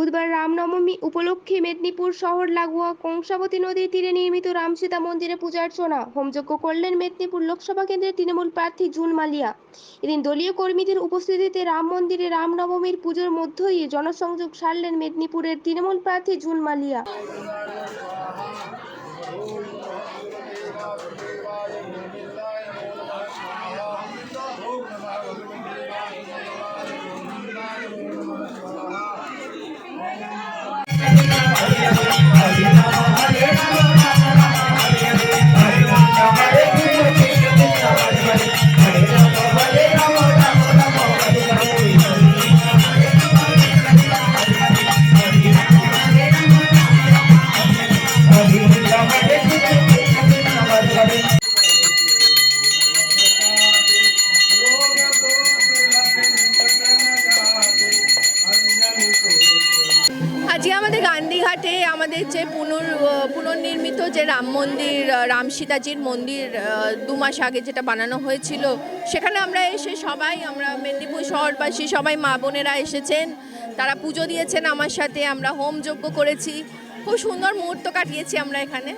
বুধবার রামনবমী উপলক্ষে মেদিনীপুর শহর লাগোয়া কংসাবতী নদীর তীরে নির্মিত রামসীতা মন্দিরে পূজার্চনা হোমযজ্ঞ করলেন মেদিনীপুর লোকসভা কেন্দ্রের তৃণমূল প্রার্থী জুন মালিয়া। এদিন দলীয় কর্মীদের উপস্থিতিতে রাম মন্দিরে রামনবমীর পুজোর মধ্য দিয়ে জনসংযোগ সারলেন মেদিনীপুরের তৃণমূল প্রার্থী জুন মালিয়া। আজকে আমাদের গান্ধীঘাটে আমাদের যে পুনর, পুনর্নির্মিত যে রাম মন্দির রাম সীতাজির মন্দির দু মাস আগে যেটা বানানো হয়েছিল, সেখানে আমরা এসে সবাই, আমরা মেদিনীপুর শহরবাসী, সবাই মা বোনেরা এসেছেন। তারা পুজো দিয়েছেন আমার সাথে, আমরা হোম যজ্ঞ করেছি। খুব সুন্দর মুহূর্ত কাটিয়েছি আমরা এখানে।